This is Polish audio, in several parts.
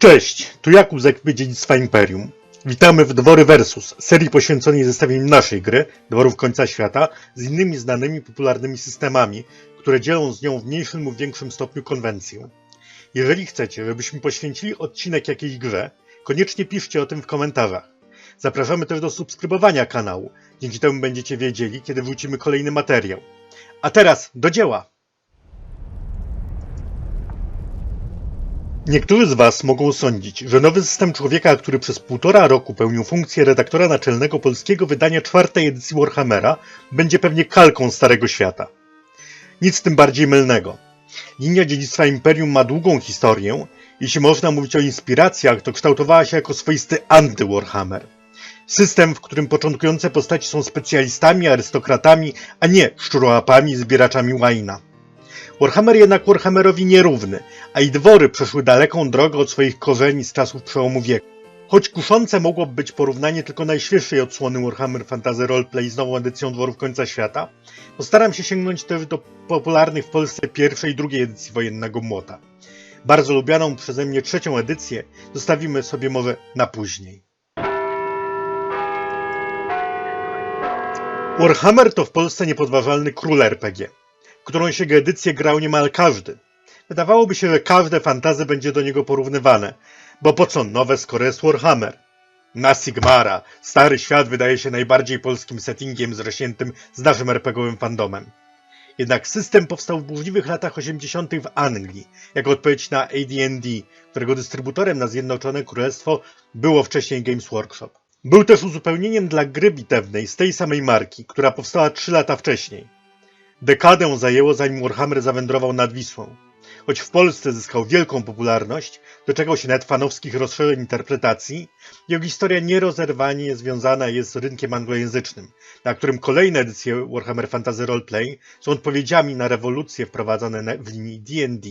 Cześć, tu Jakub z ekipy Dziedzictwa Imperium. Witamy w Dwory Versus, serii poświęconej zestawieniu naszej gry, Dworów Końca Świata, z innymi znanymi popularnymi systemami, które dzielą z nią w mniejszym lub większym stopniu konwencję. Jeżeli chcecie, żebyśmy poświęcili odcinek jakiejś grze, koniecznie piszcie o tym w komentarzach. Zapraszamy też do subskrybowania kanału, dzięki temu będziecie wiedzieli, kiedy wrócimy kolejny materiał. A teraz do dzieła! Niektórzy z Was mogą sądzić, że nowy system człowieka, który przez półtora roku pełnił funkcję redaktora naczelnego polskiego wydania czwartej edycji Warhammera, będzie pewnie kalką Starego Świata. Nic tym bardziej mylnego. Linia dziedzictwa Imperium ma długą historię. Jeśli można mówić o inspiracjach, to kształtowała się jako swoisty anty-Warhammer. System, w którym początkujące postaci są specjalistami, arystokratami, a nie szczurołapami, zbieraczami łajna. Warhammer jednak Warhammerowi nierówny, a i dwory przeszły daleką drogę od swoich korzeni z czasów przełomu wieku. Choć kuszące mogłoby być porównanie tylko najświeższej odsłony Warhammer Fantasy Roleplay z nową edycją Dworów Końca Świata, postaram się sięgnąć też do popularnych w Polsce pierwszej i drugiej edycji Wojennego Młota. Bardzo lubianą przeze mnie trzecią edycję zostawimy sobie może na później. Warhammer to w Polsce niepodważalny król RPG którą się edycję grał niemal każdy. Wydawałoby się, że każde fantazy będzie do niego porównywane, bo po co nowe, skoro jest Warhammer? Na Sigmara, stary świat wydaje się najbardziej polskim settingiem zrośniętym z naszym RPGowym fandomem. Jednak system powstał w burzliwych latach 80. w Anglii, jako odpowiedź na AD&D, którego dystrybutorem na Zjednoczone Królestwo było wcześniej Games Workshop. Był też uzupełnieniem dla gry bitewnej z tej samej marki, która powstała 3 lata wcześniej. Dekadę zajęło zanim Warhammer zawędrował nad Wisłą. Choć w Polsce zyskał wielką popularność, doczekał się nawet fanowskich rozszerzeń interpretacji, jego historia nierozerwanie związana jest z rynkiem anglojęzycznym, na którym kolejne edycje Warhammer Fantasy Roleplay są odpowiedziami na rewolucje wprowadzane w linii D&D.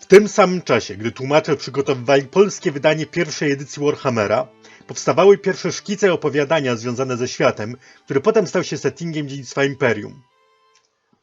W tym samym czasie, gdy tłumacze przygotowywali polskie wydanie pierwszej edycji Warhammera, powstawały pierwsze szkice opowiadania związane ze światem, który potem stał się settingiem dziedzictwa Imperium.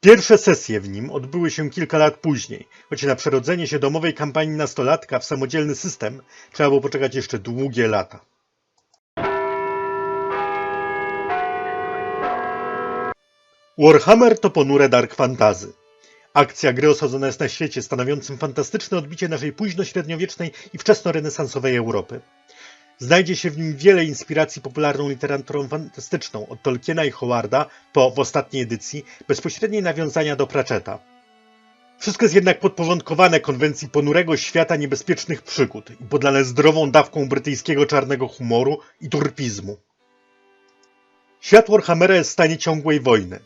Pierwsze sesje w nim odbyły się kilka lat później, choć na przerodzenie się domowej kampanii nastolatka w samodzielny system trzeba było poczekać jeszcze długie lata. Warhammer to ponure dark fantasy. Akcja gry osadzona jest na świecie stanowiącym fantastyczne odbicie naszej późno-średniowiecznej i wczesnorenesansowej Europy. Znajdzie się w nim wiele inspiracji popularną literaturą fantastyczną, od Tolkiena i Howarda po, w ostatniej edycji, bezpośrednie nawiązania do Pratchetta. Wszystko jest jednak podporządkowane konwencji ponurego świata niebezpiecznych przygód i podlane zdrową dawką brytyjskiego czarnego humoru i turpizmu. Świat Warhammera jest w stanie ciągłej wojny.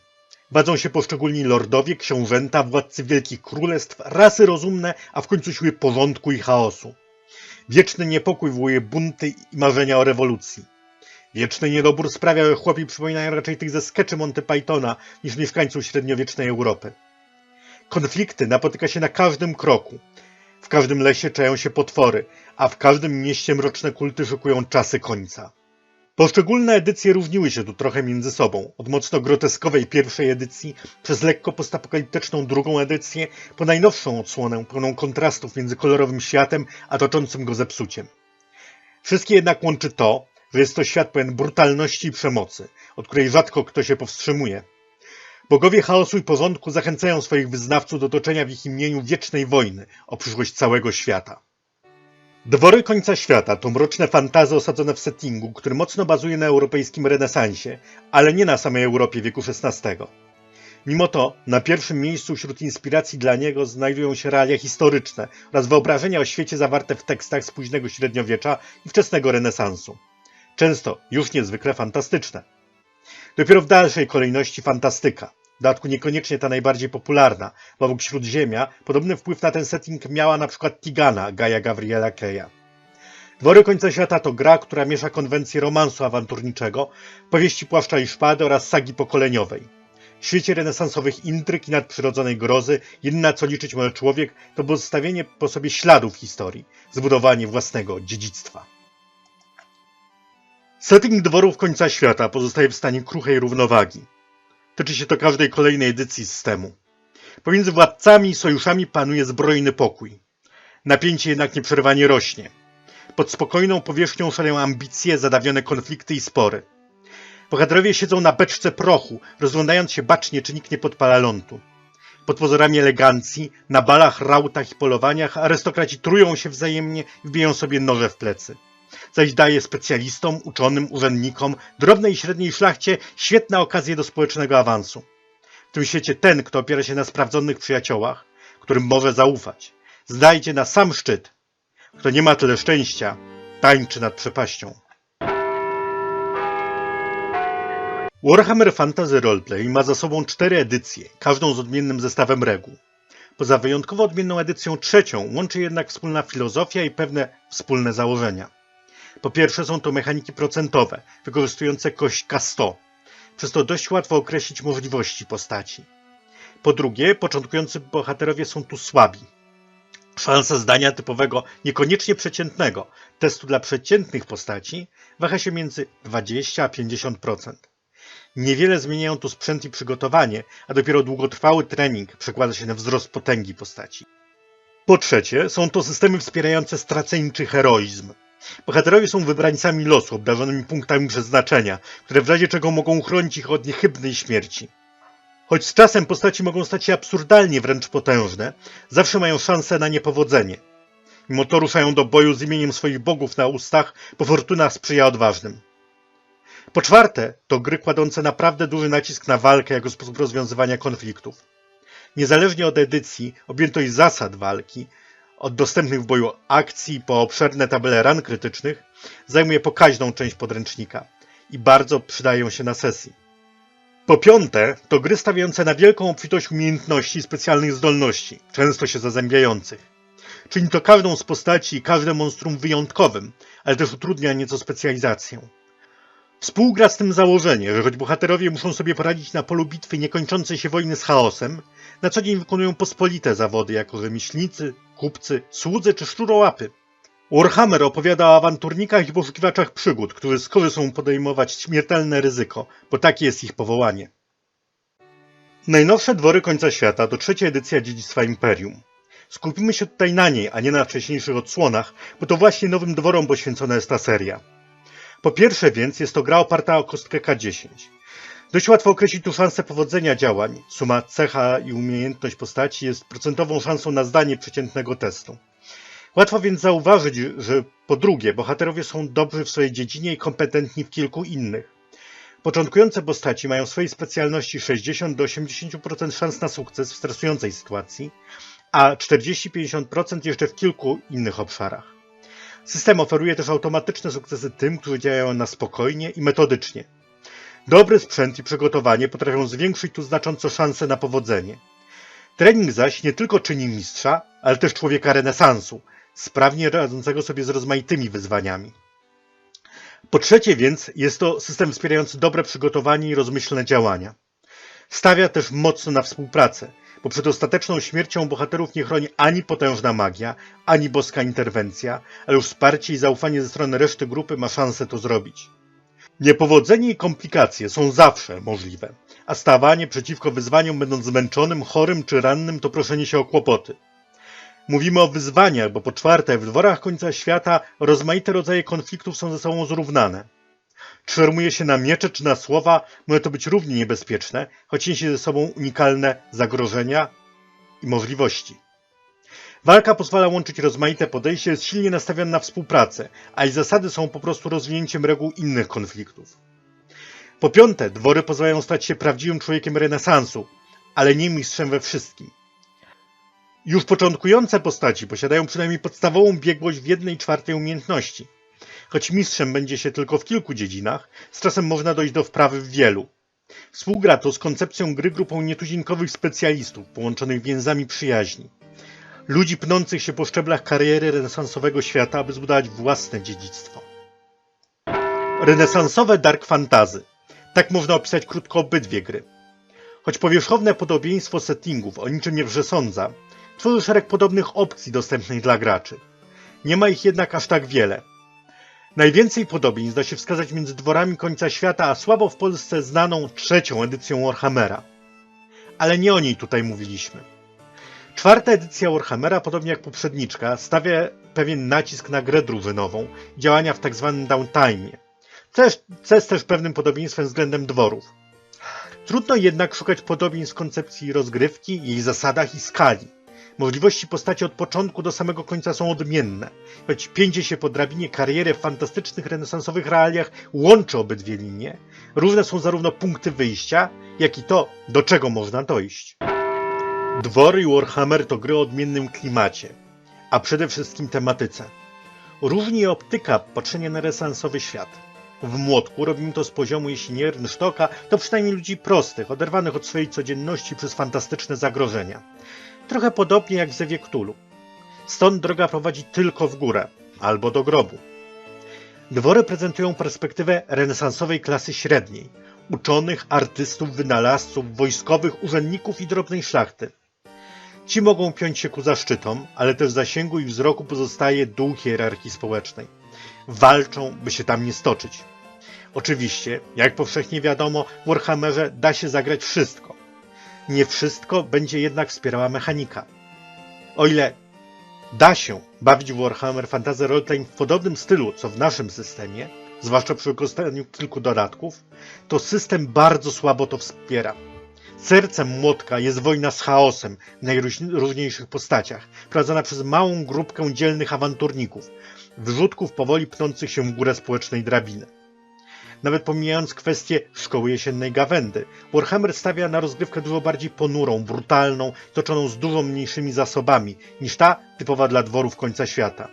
Wadzą się poszczególni lordowie, książęta, władcy wielkich królestw, rasy rozumne, a w końcu siły porządku i chaosu. Wieczny niepokój wywołuje bunty i marzenia o rewolucji. Wieczny niedobór sprawia, że chłopi przypominają raczej tych ze skeczy Monty Pythona niż mieszkańców średniowiecznej Europy. Konflikty napotyka się na każdym kroku. W każdym lesie czają się potwory, a w każdym mieście mroczne kulty szykują czasy końca. Poszczególne edycje różniły się tu trochę między sobą, od mocno groteskowej pierwszej edycji, przez lekko postapokaliptyczną drugą edycję, po najnowszą odsłonę pełną kontrastów między kolorowym światem a toczącym go zepsuciem. Wszystkie jednak łączy to, że jest to świat pełen brutalności i przemocy, od której rzadko kto się powstrzymuje. Bogowie chaosu i porządku zachęcają swoich wyznawców do toczenia w ich imieniu wiecznej wojny o przyszłość całego świata. Dwory końca świata to mroczne fantazy osadzone w settingu, który mocno bazuje na europejskim renesansie, ale nie na samej Europie wieku XVI. Mimo to na pierwszym miejscu wśród inspiracji dla niego znajdują się realia historyczne oraz wyobrażenia o świecie zawarte w tekstach z późnego średniowiecza i wczesnego renesansu. Często już niezwykle fantastyczne. Dopiero w dalszej kolejności fantastyka, dodatku niekoniecznie ta najbardziej popularna, bo obok Śródziemia podobny wpływ na ten setting miała na przykład Tigana Gaja Gabriela Keja. Dwory końca świata to gra, która miesza konwencje romansu awanturniczego, powieści płaszcza i szpady oraz sagi pokoleniowej. W świecie renesansowych intryg i nadprzyrodzonej grozy jedyna co liczyć może człowiek to pozostawienie po sobie śladów historii, zbudowanie własnego dziedzictwa. Setting dworów końca świata pozostaje w stanie kruchej równowagi. Tyczy się to każdej kolejnej edycji systemu. Pomiędzy władcami i sojuszami panuje zbrojny pokój. Napięcie jednak nieprzerwanie rośnie. Pod spokojną powierzchnią szaleją ambicje, zadawione konflikty i spory. Bohaterowie siedzą na beczce prochu, rozglądając się bacznie, czy nikt nie podpala lądu. Pod pozorami elegancji, na balach, rautach i polowaniach arystokraci trują się wzajemnie i wbiją sobie noże w plecy. Zaś daje specjalistom, uczonym, urzędnikom, drobnej i średniej szlachcie świetne okazje do społecznego awansu. W tym świecie ten, kto opiera się na sprawdzonych przyjaciołach, którym może zaufać, znajdzie na sam szczyt. Kto nie ma tyle szczęścia, tańczy nad przepaścią. Warhammer Fantasy Roleplay ma za sobą cztery edycje, każdą z odmiennym zestawem reguł. Poza wyjątkowo odmienną edycją trzecią łączy jednak wspólna filozofia i pewne wspólne założenia. Po pierwsze są to mechaniki procentowe, wykorzystujące kość K100, przez to dość łatwo określić możliwości postaci. Po drugie, początkujący bohaterowie są tu słabi. Szansa zdania typowego, niekoniecznie przeciętnego, testu dla przeciętnych postaci waha się między 20 a 50%. Niewiele zmieniają tu sprzęt i przygotowanie, a dopiero długotrwały trening przekłada się na wzrost potęgi postaci. Po trzecie, są to systemy wspierające straceńczy heroizm. Bohaterowie są wybrańcami losu, obdarzonymi punktami przeznaczenia, które w razie czego mogą chronić ich od niechybnej śmierci. Choć z czasem postaci mogą stać się absurdalnie wręcz potężne, zawsze mają szansę na niepowodzenie. Mimo to ruszają do boju z imieniem swoich bogów na ustach, bo fortuna sprzyja odważnym. Po czwarte, to gry kładące naprawdę duży nacisk na walkę jako sposób rozwiązywania konfliktów. Niezależnie od edycji, objętość zasad walki, od dostępnych w boju akcji po obszerne tabele ran krytycznych, zajmuje pokaźną część podręcznika i bardzo przydają się na sesji. Po piąte, to gry stawiające na wielką obfitość umiejętności i specjalnych zdolności, często się zazębiających. Czyni to każdą z postaci i każde monstrum wyjątkowym, ale też utrudnia nieco specjalizację. Współgra z tym założenie, że choć bohaterowie muszą sobie poradzić na polu bitwy niekończącej się wojny z chaosem, na co dzień wykonują pospolite zawody jako rzemieślnicy, kupcy, słudzy czy szczurołapy. Warhammer opowiada o awanturnikach i poszukiwaczach przygód, którzy skorzy są podejmować śmiertelne ryzyko, bo takie jest ich powołanie. Najnowsze Dwory Końca Świata to trzecia edycja Dziedzictwa Imperium. Skupimy się tutaj na niej, a nie na wcześniejszych odsłonach, bo to właśnie nowym dworom poświęcona jest ta seria. Po pierwsze więc jest to gra oparta o kostkę K10. Dość łatwo określić tu szansę powodzenia działań. Suma cecha i umiejętność postaci jest procentową szansą na zdanie przeciętnego testu. Łatwo więc zauważyć, że po drugie, bohaterowie są dobrzy w swojej dziedzinie i kompetentni w kilku innych. Początkujące postaci mają w swojej specjalności 60 do 80% szans na sukces w stresującej sytuacji, a 40-50% jeszcze w kilku innych obszarach. System oferuje też automatyczne sukcesy tym, którzy działają na spokojnie i metodycznie. Dobry sprzęt i przygotowanie potrafią zwiększyć tu znacząco szanse na powodzenie. Trening zaś nie tylko czyni mistrza, ale też człowieka renesansu, sprawnie radzącego sobie z rozmaitymi wyzwaniami. Po trzecie więc jest to system wspierający dobre przygotowanie i rozmyślne działania. Stawia też mocno na współpracę, bo przed ostateczną śmiercią bohaterów nie chroni ani potężna magia, ani boska interwencja, ale już wsparcie i zaufanie ze strony reszty grupy ma szansę to zrobić. Niepowodzenie i komplikacje są zawsze możliwe, a stawanie przeciwko wyzwaniom będąc zmęczonym, chorym czy rannym to proszenie się o kłopoty. Mówimy o wyzwaniach, bo po czwarte w dworach końca świata rozmaite rodzaje konfliktów są ze sobą zrównane. Czy się na miecze czy na słowa, może to być równie niebezpieczne, choć niesie ze sobą unikalne zagrożenia i możliwości. Walka pozwala łączyć rozmaite podejście, jest silnie nastawiona na współpracę, a jej zasady są po prostu rozwinięciem reguł innych konfliktów. Po piąte, dwory pozwalają stać się prawdziwym człowiekiem renesansu, ale nie mistrzem we wszystkim. Już początkujące postaci posiadają przynajmniej podstawową biegłość w jednej czwartej umiejętności. Choć mistrzem będzie się tylko w kilku dziedzinach, z czasem można dojść do wprawy w wielu. Współgra to z koncepcją gry grupą nietuzinkowych specjalistów, połączonych więzami przyjaźni. Ludzi pnących się po szczeblach kariery renesansowego świata, aby zbudować własne dziedzictwo. Renesansowe dark fantazy. Tak można opisać krótko obydwie gry. Choć powierzchowne podobieństwo settingów o niczym nie przesądza, tworzy szereg podobnych opcji dostępnych dla graczy. Nie ma ich jednak aż tak wiele. Najwięcej podobieństw da się wskazać między dworami końca świata, a słabo w Polsce znaną trzecią edycją Warhammera. Ale nie o niej tutaj mówiliśmy. Czwarta edycja Warhammera, podobnie jak poprzedniczka, stawia pewien nacisk na grę drużynową działania w tzw. downtime, też, co jest też pewnym podobieństwem względem dworów. Trudno jednak szukać podobieństw koncepcji rozgrywki, jej zasadach i skali. Możliwości postaci od początku do samego końca są odmienne. Choć piędzie się po drabinie kariery w fantastycznych renesansowych realiach łączy obydwie linie, różne są zarówno punkty wyjścia, jak i to, do czego można dojść. Dwory i Warhammer to gry o odmiennym klimacie, a przede wszystkim tematyce. Różni optyka patrzenia na renesansowy świat. W młotku robimy to z poziomu, jeśli nie Rynsztoka, to przynajmniej ludzi prostych, oderwanych od swojej codzienności przez fantastyczne zagrożenia. Trochę podobnie jak w Zewie Cthulhu. Stąd droga prowadzi tylko w górę, albo do grobu. Dwory prezentują perspektywę renesansowej klasy średniej, uczonych, artystów, wynalazców, wojskowych, urzędników i drobnej szlachty. Ci mogą piąć się ku zaszczytom, ale też w zasięgu ich wzroku pozostaje dół hierarchii społecznej. Walczą, by się tam nie stoczyć. Oczywiście, jak powszechnie wiadomo, w Warhammerze da się zagrać wszystko. Nie wszystko będzie jednak wspierała mechanika. O ile da się bawić w Warhammer Fantasy Roleplay w podobnym stylu, co w naszym systemie, zwłaszcza przy wykorzystaniu kilku dodatków, to system bardzo słabo to wspiera. Sercem młotka jest wojna z chaosem w najróżniejszych postaciach, prowadzona przez małą grupkę dzielnych awanturników, wyrzutków powoli pnących się w górę społecznej drabiny. Nawet pomijając kwestię szkoły jesiennej gawędy, Warhammer stawia na rozgrywkę dużo bardziej ponurą, brutalną, toczoną z dużo mniejszymi zasobami niż ta typowa dla dworów końca świata.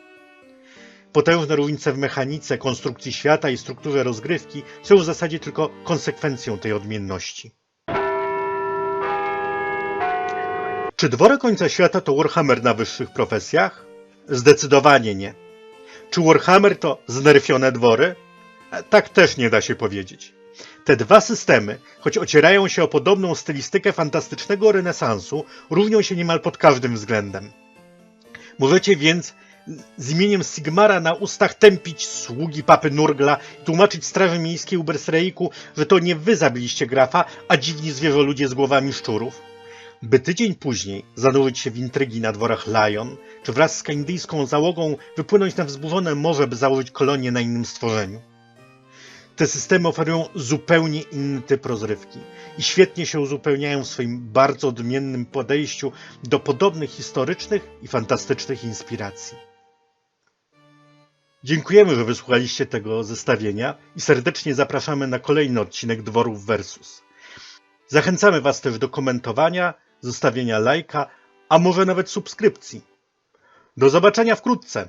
Potężne różnice w mechanice, konstrukcji świata i strukturze rozgrywki są w zasadzie tylko konsekwencją tej odmienności. Czy dwory końca świata to Warhammer na wyższych profesjach? Zdecydowanie nie. Czy Warhammer to znerfione dwory? E, Tak też nie da się powiedzieć. Te dwa systemy, choć ocierają się o podobną stylistykę fantastycznego renesansu, różnią się niemal pod każdym względem. Możecie więc z imieniem Sigmara na ustach tępić sługi papy Nurgla i tłumaczyć Straży Miejskiej Ubersreiku, że to nie wy zabiliście grafa, a dziwni zwierzoludzie z głowami szczurów by tydzień później zanurzyć się w intrygi na dworach Lion, czy wraz z kandyjską załogą wypłynąć na wzburzone morze, by założyć kolonię na innym stworzeniu. Te systemy oferują zupełnie inny typ rozrywki i świetnie się uzupełniają w swoim bardzo odmiennym podejściu do podobnych historycznych i fantastycznych inspiracji. Dziękujemy, że wysłuchaliście tego zestawienia i serdecznie zapraszamy na kolejny odcinek Dworów Versus. Zachęcamy Was też do komentowania, zostawienia lajka, a może nawet subskrypcji. Do zobaczenia wkrótce!